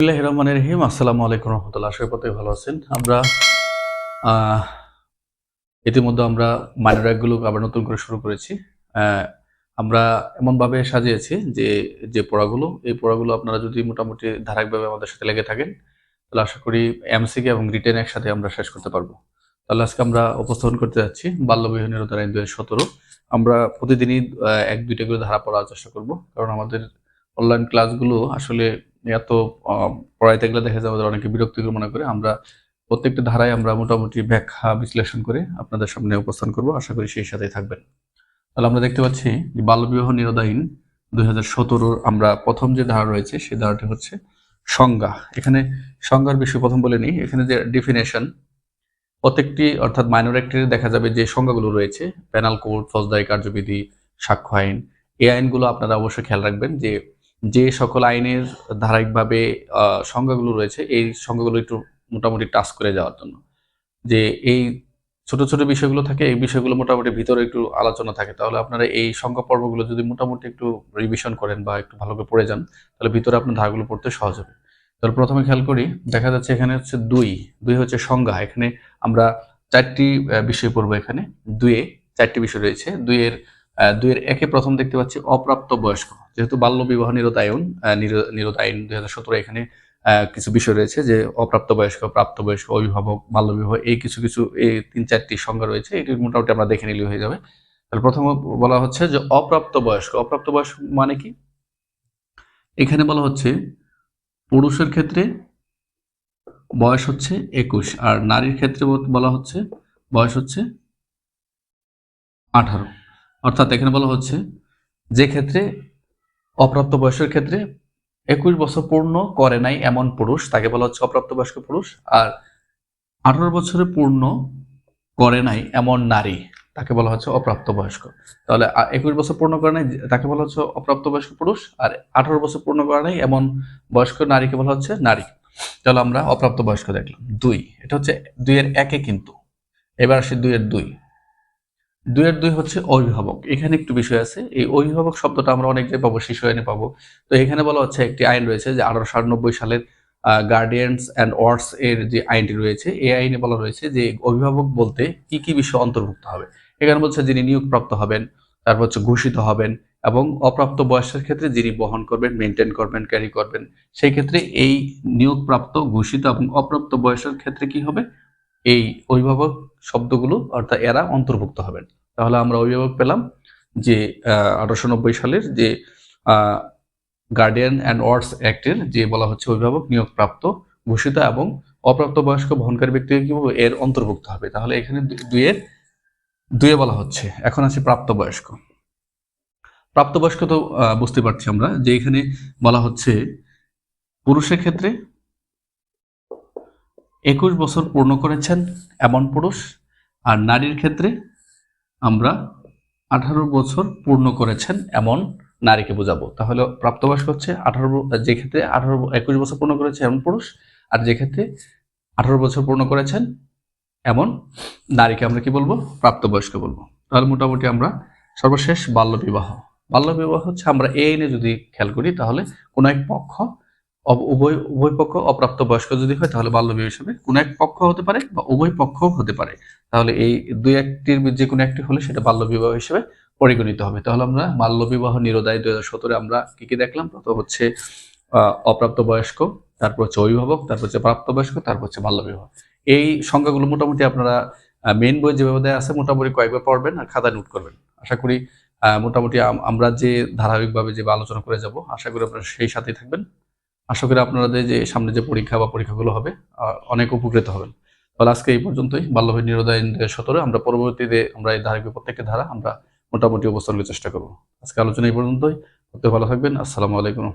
বিসমিল্লাহ রহমানের রহিম। আসসালামু আলাইকুম রহমতুল্লাহ। আশা ভালো আছেন। আমরা ইতিমধ্যে আমরা মাইনরগুলো আবার নতুন করে শুরু করেছি। আমরা এমনভাবে সাজিয়েছি যে যে পড়াগুলো, এই পড়াগুলো আপনারা যদি মোটামুটি ধারাবাহিকভাবে আমাদের সাথে লেগে থাকেন, তাহলে আশা করি এমসিকে এবং রিটেন একসাথে আমরা শেষ করতে পারব। তাহলে আজকে আমরা উপস্থাপন করতে যাচ্ছি বাল্যবিহীনের উদাহরণ দুই হাজার সতেরো। আমরা প্রতিদিনই এক দুইটা করে ধারা পড়ার চেষ্টা করব। কারণ আমাদের অনলাইন ক্লাসগুলো আসলে এত পড়াইতে গেলে দেখা যাবে অনেকে বিরক্তিকর মনে করে। আমরা প্রত্যেকটা ধারায় আমরা মোটামুটি ব্যাখ্যা বিশ্লেষণ করে আপনাদের সামনে উপস্থান করব। আশা করি সেই সাথেই থাকবেন। তাহলে আমরা দেখতে পাচ্ছি যে বাল্যবিবাহ নিরোধাহীন দুই হাজার সতেরোর আমরা প্রথম যে ধারা রয়েছে, সেই ধারাটি হচ্ছে সংজ্ঞা। এখানে সংজ্ঞার বিষয় প্রথম বলে নিই। এখানে যে ডিফিনেশন প্রত্যেকটি অর্থাৎ মাইনর অ্যাক্টের দেখা যাবে যে সংজ্ঞাগুলো রয়েছে পেনাল কোড ফৌজদারি, কার্যবিধি, সাক্ষ্য আইন, এই আইনগুলো আপনারা অবশ্যই খেয়াল রাখবেন যে যে সকল আইনের ধারাবাহিকভাবে সংজ্ঞাগুলো রয়েছে, এই সংজ্ঞাগুলো একটু মোটামুটি টাচ করে যাওয়ার জন্য। যে এই ছোট ছোট বিষয়গুলো থাকে, এই বিষয়গুলো মোটামুটি ভিতরে একটু আলোচনা থাকে। তাহলে আপনারা এই সংখ্যা পর্বগুলো যদি মোটামুটি একটু রিভিশন করেন বা একটু ভালো করে পড়ে যান, তাহলে ভিতরে আপনার ধারাগুলো পড়তে সহজ হবে। তাহলে প্রথমে খেয়াল করি, দেখা যাচ্ছে এখানে হচ্ছে দুই। দুই হচ্ছে সংজ্ঞা। এখানে আমরা চারটি বিষয় পড়ব এখানে। দুয়ে চারটি বিষয় রয়েছে। দুইয়ের দুইয়ের একে প্রথম দেখতে পাচ্ছি অপ্রাপ্ত বয়স্ক যেহেতু বাল্য বিবাহ নিরোধ আইন আইন দুই হাজার সতেরো এখানে কিছু বিষয় রয়েছে যে অপ্রাপ্ত বয়স্ক প্রাপ্তবয়স্ক, অভিভাবক, বাল্যবিবাহ, এই কিছু কিছু এই তিন চারটি সংজ্ঞা রয়েছে, এটি মোটামুটি আমরা দেখে নিলে হয়ে যাবে। তাহলে প্রথম বলা হচ্ছে যে অপ্রাপ্ত বয়স্ক অপ্রাপ্ত বয়স্ক মানে কি? এখানে বলা হচ্ছে পুরুষের ক্ষেত্রে বয়স হচ্ছে একুশ, আর নারীর ক্ষেত্রে বলা হচ্ছে বয়স হচ্ছে আঠারো। অর্থাৎ এখানে বলা হচ্ছে যে ক্ষেত্রে অপ্রাপ্ত বয়সের ক্ষেত্রে একুশ বছর পূর্ণ করে নাই এমন পুরুষ, তাকে বলা হচ্ছে অপ্রাপ্ত বয়স্ক পুরুষ, আর আঠারো বছরে পূর্ণ করে নাই এমন নারী, তাকে বলা হচ্ছে অপ্রাপ্ত বয়স্ক তাহলে একুশ বছর পূর্ণ করে নাই, তাকে বলা হচ্ছে অপ্রাপ্ত বয়স্ক পুরুষ, আর আঠারো বছর পূর্ণ করে নাই এমন বয়স্ক নারীকে বলা হচ্ছে নারী। তাহলে আমরা অপ্রাপ্ত বয়স্ক দেখলাম। দুই, এটা হচ্ছে দুইয়ের একে কিন্তু। এবার আসি দুইয়ের দুই। দুইয়ের দুই হচ্ছে অভিভাবক। এখানে একটু বিষয় আছে, এই অভিভাবক শব্দটা আমরা অনেক জায়গায় পাবো, শিশু আইনে পাবো। তো এখানে বলা হচ্ছে একটি আইন রয়েছে যে আঠারোশো আটানব্বই সালের গার্ডিয়ানস অ্যান্ড ওয়ার্ডস এর যে আইনটি রয়েছে, এই আইনে বলা রয়েছে যে অভিভাবক বলতে কি কি বিষয় অন্তর্ভুক্ত হবে। এখানে বলছে যিনি নিয়োগপ্রাপ্ত হবেন, তারপর হচ্ছে ঘোষিত হবেন এবং অপ্রাপ্ত বয়সের ক্ষেত্রে যিনি বহন করবেন মেনটেন করবেন ক্যারি করবেন, সেই ক্ষেত্রে এই নিয়োগপ্রাপ্ত, ঘোষিত এবং অপ্রাপ্ত বয়সের ক্ষেত্রে কি হবে? এই অভিভাবক শব্দগুলো অর্থাৎ এরা অন্তর্ভুক্ত হবেন। তাহলে আমরা অভিভাবক পেলাম যে আঠারোশো নব্বই সালের যে গার্ডিয়ান অ্যান্ড ওয়ার্ডস অ্যাক্টের যে বলা হচ্ছে অভিভাবক নিয়োগপ্রাপ্ত ঘোষিত এবং অপ্রাপ্ত বয়স্ক বহনকারী ব্যক্তিকে কি? এর অন্তর্ভুক্ত হবে তাহলে এখানে দু- দুইয়ের দুয়ে বলা হচ্ছে এখন আছে প্রাপ্তবয়স্ক প্রাপ্তবয়স্ক তো বুঝতে পারছি আমরা যে এখানে বলা হচ্ছে পুরুষের ক্ষেত্রে একুশ বছর পূর্ণ করেছেন এমন পুরুষ, আর নারীর ক্ষেত্রে আমরা আঠারো বছর পূর্ণ করেছেন এমন নারীকে বোঝাবো। তাহলে প্রাপ্তবয়স্ক হচ্ছে আঠারো, যে ক্ষেত্রে আঠারো, একুশ বছর পূর্ণ করেছে এমন পুরুষ, আর যে ক্ষেত্রে আঠারো বছর পূর্ণ করেছেন এমন নারীকে আমরা কি বলব? প্রাপ্তবয়স্ক বলব। তাহলে মোটামুটি আমরা সর্বশেষ বাল্যবিবাহ বাল্যবিবাহ হচ্ছে আমরা এই আইনে যদি খেয়াল করি, তাহলে কোনো এক পক্ষ উভয় উভয় পক্ষ অপ্রাপ্ত বয়স্ক যদি হয়, তাহলে বাল্যবিবাহ হিসেবে কোনো এক পক্ষ হতে পারে বা উভয় পক্ষ হতে পারে। তাহলে এই দুই একটির যে কোনো একটি হলে সেটা বাল্যবিবাহ হিসেবে পরিগণিত হবে। তাহলে আমরা বাল্যবিবাহ নিরোধায় দুই হাজার সতেরো আমরা কি কি দেখলাম? প্রথম হচ্ছে অপ্রাপ্ত বয়স্ক তারপর হচ্ছে অভিভাবক, তারপর হচ্ছে প্রাপ্তবয়স্ক, তারপর হচ্ছে বাল্যবিবাহ এই সংখ্যাগুলো মোটামুটি আপনারা মেন বই যেভাবে দেওয়া আছে মোটামুটি কয়েকবার পড়বেন আর খাতায় নোট করবেন। আশা করি মোটামুটি আমরা যে ধারাবাহিকভাবে যে আলোচনা করে যাব, আশা করি আপনারা সেই সাথেই থাকবেন। আশা করি আপনাদের যে সামনে যে পরীক্ষা বা পরীক্ষাগুলো হবে অনেক উপকৃত হবেন। তাহলে আজকে এই পর্যন্তই। বাল্যভাই নিরোদায় সতেরো। আমরা পরবর্তীতে আমরা এই ধারাকে প্রত্যেকটা ধারা আমরা মোটামুটি অবস্থানের চেষ্টা করব। আজকে আলোচনা এই পর্যন্তই। ভালো থাকবেন। আসসালামু আলাইকুম।